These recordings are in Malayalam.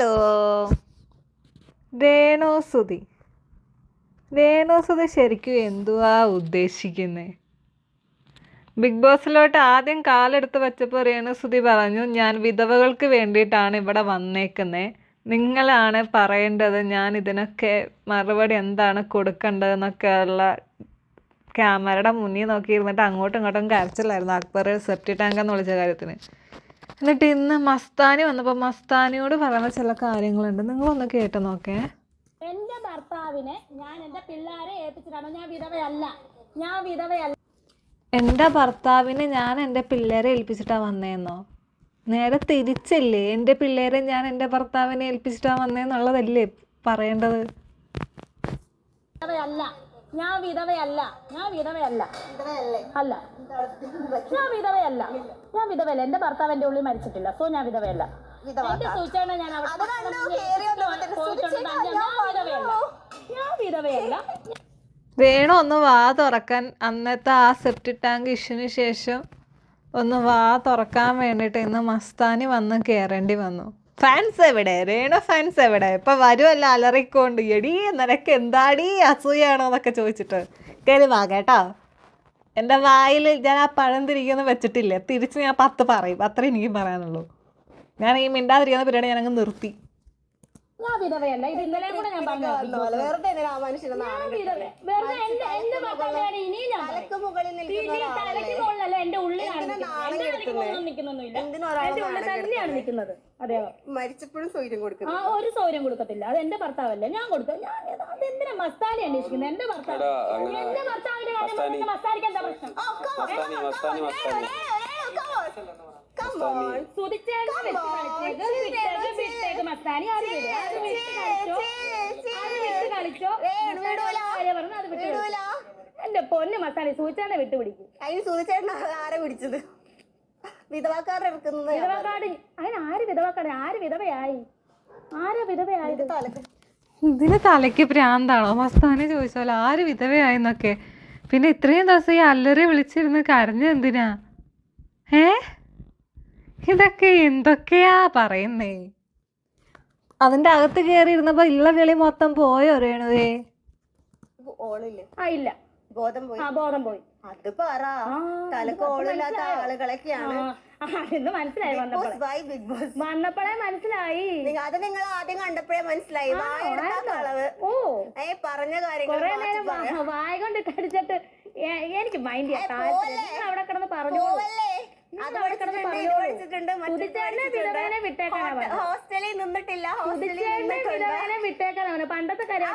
ഹലോ. രേണോസുതി രേണോസുതി ശരിക്കും എന്തുവാ ഉദ്ദേശിക്കുന്നത് ബിഗ് ബോസിലോട്ട് ആദ്യം കാലെടുത്ത് വെച്ചപ്പോൾ രേണുസുതി പറഞ്ഞു ഞാൻ വിധവകൾക്ക് വേണ്ടിയിട്ടാണ് ഇവിടെ വന്നേക്കുന്നത് നിങ്ങളാണ് പറയേണ്ടത് ഞാൻ ഇതിനൊക്കെ മറുപടി എന്താണ് കൊടുക്കേണ്ടതെന്നൊക്കെ ഉള്ള ക്യാമറയുടെ മുന്നിൽ നോക്കിയിരുന്നിട്ട് അങ്ങോട്ടും ഇങ്ങോട്ടും കരച്ചിലായിരുന്നു. അക്ബർ സെപ്റ്റി ടാങ്ക് എന്ന് വിളിച്ച കാര്യത്തിന്. എന്നിട്ട് ഇന്ന് മസ്താനി വന്നപ്പോൾ മസ്താനിയോട് പറയുന്ന ചില കാര്യങ്ങളുണ്ട്. നിങ്ങളൊന്ന് കേട്ട് നോക്കേ. എന്റെ ഭർത്താവിനെ ഞാൻ എന്റെ പിള്ളേരെ ഏൽപ്പിച്ചിട്ടാണ്. ഞാൻ വിധവയല്ല. ഞാൻ വിധവയല്ല. എന്റെ ഭർത്താവിനെ ഞാൻ എന്റെ പിള്ളേരെ ഏൽപ്പിച്ചിട്ടാ വന്നേന്നോ? നേരെ തിരിച്ചല്ലേ? എന്റെ പിള്ളേരെ ഞാൻ എന്റെ ഭർത്താവിനെ ഏൽപ്പിച്ചിട്ടാ വന്നേന്നുള്ളതല്ലേ പറയേണ്ടത്? വിധവയല്ല. ഞാൻ വിധവയല്ല. ഞാൻ വിധവയല്ല. അല്ല. ഞാൻ വിധവയല്ല. ഞാൻ വിധവയല്ല. എന്റെ ഭർത്താവ് എന്റെ ഉള്ളിൽ മരിച്ചിട്ടില്ല. സോ ഞാൻ വിധവയല്ല. എന്റെ സൂചന ഞാൻ പോയിട്ടുണ്ട്. ഞാൻ വിധവയല്ല. ഞാൻ വിധവയല്ല. വേണു ഒന്ന് വാ തുറക്കാൻ. അന്നത്തെ ആ സെപ്റ്റി ടാങ്ക് ഇഷ്യൂന് ശേഷം ഒന്ന് വാ തുറക്കാൻ വേണ്ടിയിട്ട് ഇന്ന് മസ്താനി വന്ന് കയറേണ്ടി വന്നു. ഫാൻസ് എവിടെ? രേണു ഫാൻസ് എവിടെ? ഇപ്പൊ വരുമല്ല അലറിക്കൊണ്ട്. എടി നിനക്ക് എന്താടി അസൂയാണോ എന്നൊക്കെ ചോദിച്ചിട്ട്. കരുവാ കേട്ടോ. എന്റെ വായിൽ ഞാൻ ആ പഴം തിരിക്കുന്ന വെച്ചിട്ടില്ല? തിരിച്ച് ഞാൻ പത്ത് പറയും. അത്രേ എനിക്ക് പറയാനുള്ളൂ. ഞാൻ ഈ മിണ്ടാതിരിക്കുന്ന പരിപാടി ഞാനങ്ങ് നിർത്തി. ഞാൻ വിധവയല്ല. ഇത് ഇന്നലെ കൂടെ ഞാൻ പറഞ്ഞു വെറുതെ എന്തിനാ വെറുതെ എന്റെ ഞാൻ. തലക്ക് മുകളിൽ മുകളിലല്ല എന്റെ ഉള്ളിലാണ് നിൽക്കുന്നത്. എന്റെ തലയ്ക്ക് നിൽക്കുന്നൊന്നുമില്ല എന്തിനാ എന്റെ ഉള്ളിൽ തന്നെയാണ് നിൽക്കുന്നത്. അതെയോ മരിച്ചപ്പോഴും സൗര്യം കൊടുക്കുന്നു ആ ഒരു സൗര്യം കൊടുക്കത്തില്ല. അത് എന്റെ ഭർത്താവല്ലേ? ഞാൻ കൊടുക്കും ഞാൻ അതെന്തിനാ മസ്താനി അന്വേഷിക്കുന്നത്? എന്റെ ഭർത്താവ്. എന്റെ ഭർത്താവിന്റെ കാര്യം മസ്താനിക്ക് എന്താ പ്രശ്നം? മസ്താനി മസ്താനി മസ്താനി സുതിച്ചേട്ടൻ വെച്ച് കളിച്ചേക്ക്. വിട്ടേക്ക് വിട്ടേക്ക്. മസ്താനി അത് വിട്. അത് വിട്ട് കളിച്ചോ? അത് വിട്ട് കളിച്ചോ? കാര്യം പറഞ്ഞു അത് വിട്ട് കളിച്ചോ. എന്റെ പൊന്ന് മസ്താനി സൂചിച്ചേട്ടനെ വിട്ട് പിടിക്കും. അതിന് സൂചിച്ചേട്ടൻ ആരെ പിടിച്ചത്? എടുക്കുന്നത് വിധവക്കാട് അതിന് ആര് വിധവാക്കാട്? ആര് വിധവയായി? ആരാ വിധവയായി ഇതിന് തലയ്ക്ക് പ്രാന്താണോ? മസ്താനെ ചോദിച്ചാലോ ആര് വിധവയായെന്നൊക്കെ പിന്നെ ഇത്രയും ദിവസം ഈ അല്ലറി വിളിച്ചിരുന്ന് കരഞ്ഞ എന്തിനാ? ഏ? ഇതൊക്കെ എന്തൊക്കെയാ പറയുന്നേ? അതിന്റെ അകത്ത് കയറി ഇരുന്നപ്പോൾ ഇള്ള വിളി മൊത്തം പോയോ രേണുവേ? ഓളില്ലേ? ആ ഇല്ല. ബോധം പോയി. ആ ബോധം പോയി. അത് പറ. തലക്ക് ഓളില്ലാത്ത ആളുകളൊക്കെയാണ്. എന്ന് മനസ്സിലായി വന്നപ്പോഴേ ബിഗ് ബോസ് വന്നപ്പോഴേ മനസ്സിലായി. അത് നിങ്ങൾ ആദ്യം കണ്ടപ്പോഴേ മനസ്സിലായി. കളവ്. ഓ. ഏ പറഞ്ഞ കാര്യങ്ങൾ കൊറേ നേരം വായ കൊണ്ട് കടിച്ചിട്ട് എനിക്ക് മൈൻഡ് നിങ്ങൾ അവിടെ കിടന്ന് പറഞ്ഞു ഹോസ്റ്റലിൽ നിന്നിട്ടില്ല ഹോസ്റ്റലിൽ വിട്ടേക്കാനാ പറഞ്ഞത്. പണ്ടത്തെ കാര്യം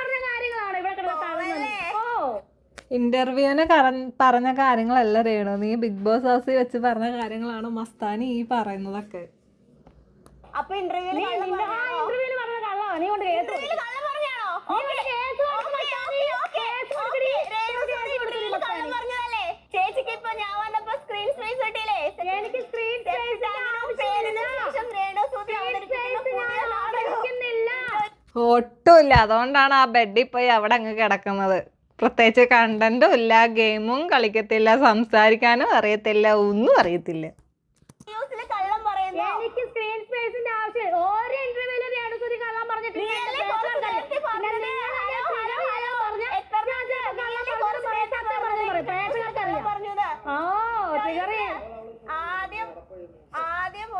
പറഞ്ഞ കാര്യങ്ങളാണ് ഇവിടെ ഓ. ഇന്റർവ്യൂവിന് പറഞ്ഞ കാര്യങ്ങളല്ല രേണു. നീ ബിഗ് ബോസ് ഹൗസിൽ വെച്ച് പറഞ്ഞ കാര്യങ്ങളാണ് മസ്താനി ഈ പറയുന്നതൊക്കെ. അപ്പൊ ഇന്റർവ്യൂൽ ഇന്റർവ്യൂ ഇന്റർവ്യൂൽ പറഞ്ഞ കള്ളോ. നീ കൊണ്ട് കേസ് കൊടുക്ക്. കള്ളം പറഞ്ഞാണോ നീ കൊണ്ട് കേസ് കൊടുക്ക് മച്ചാനെ. കേസ് കൊടുക്കടി. കേസ് കൊടുക്കടി മച്ചാനെ. പറഞ്ഞതല്ലേ ചേച്ചിക്ക് ഇപ്പൊ ഞാൻ വന്നപ്പോ സ്ക്രീൻ സ്പേസ് കിട്ടിയില്ലേ എനിക്ക് സ്ക്രീൻ സ്പേസിന്റെ ആവശ്യമില്ല. സ്ക്രീൻ സ്പേസ് ഞാൻ ആഗ്രഹിക്കുന്നില്ല. ഒട്ടുമില്ല. അതുകൊണ്ടാണ് ആ ബെഡിൽ പോയി അവിടെ അങ്ങ് കിടക്കുന്നത്. പ്രത്യേകിച്ച് കണ്ടന്റും ഇല്ല ഗെയിമും കളിക്കത്തില്ല സംസാരിക്കാനും അറിയത്തില്ല ഒന്നും അറിയത്തില്ല. എനിക്ക് സ്ക്രീൻ സ്പേസിന്റെ ആവശ്യം. ഓരോ ഇന്റർവ്യൂലും കള്ളം പറഞ്ഞിട്ടില്ല നീയല്ലേ കുറച്ച് നേരത്തെ പറഞ്ഞത്? Hello, hello, hello. എത്ര നീയല്ലേ കുറച്ച് നേരത്തെ കള്ളം പറഞ്ഞത്? ഓ ട്രിഗർ ആദ്യം ആദ്യം ഒരു എനിക്ക് അവിടെ കാര്യത്തിൽ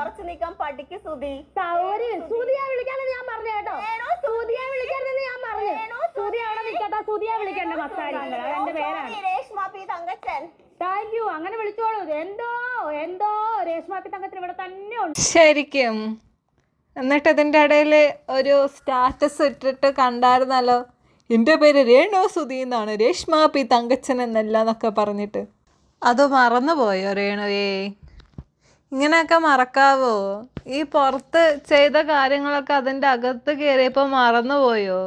ഉറച്ചു നിൽക്കാൻ പഠിക്ക് സുധി. സൗകര്യം സുധിയെ വിളിക്കാനെന്ന് ഞാൻ പറഞ്ഞു കേട്ടോ. സുധിയെ വിളിക്കാനെന്ന് ഞാൻ പറഞ്ഞു. സുധി? അവിടെ നിൽക്കട്ടെ. സുധിയെ വിളിക്കണ്ട മസ്താരി അതെന്റെ പേരാണ്. Reshma P Thankachan. Thank you അങ്ങനെ വിളിച്ചോളൂ. എന്തോ എന്തോ രേഷ്മാക്കി തങ്കത്തിന് ഇവിടെ തന്നെ ഉണ്ട്. ശരിക്കും. എന്നിട്ട് ഇതിന്റെ ഇടയിൽ ഒരു സ്റ്റാറ്റസ് ഇട്ടിട്ട് കണ്ടായിരുന്നല്ലോ. എന്റെ പേര് രേണു സുധി എന്നാണ്. രേഷ്മ പി തങ്കച്ചൻ എന്നല്ല എന്നൊക്കെ പറഞ്ഞിട്ട്. അത് മറന്നുപോയോ രേണുവേ? ഇങ്ങനെയൊക്കെ മറക്കാവോ? ഈ പുറത്ത് ചെയ്ത കാര്യങ്ങളൊക്കെ അതിന്റെ അകത്ത് കയറിയപ്പോൾ മറന്നുപോയോ?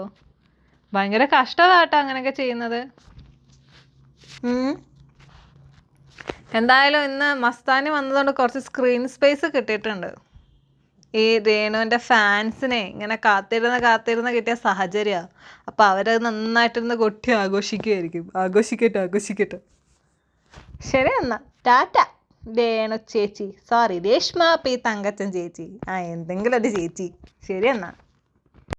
ഭയങ്കര കഷ്ടമാട്ടോ അങ്ങനെയൊക്കെ ചെയ്യുന്നത്. എന്തായാലും ഇന്ന് മസ്താനി വന്നതുകൊണ്ട് കുറച്ച് സ്ക്രീൻ സ്പേസ് കിട്ടിയിട്ടുണ്ട്. ഈ രേണുവിന്റെ ഫാൻസിനെ ഇങ്ങനെ കാത്തിരുന്ന് കാത്തിരുന്ന് കിട്ടിയ സാഹചര്യമാണ് അപ്പോൾ അവരത് നന്നായിട്ടിരുന്ന് കൊട്ടി ആഘോഷിക്കുമായിരിക്കും ആഘോഷിക്കട്ടെ ആഘോഷിക്കട്ടെ. ശരി എന്നാൽ ടാറ്റ. രേണു ചേച്ചി. സോറി രേഷ്മ പി തങ്കച്ചൻ ചേച്ചി. ആ എന്തെങ്കിലും ഒരു ചേച്ചി. ശരി എന്നാ.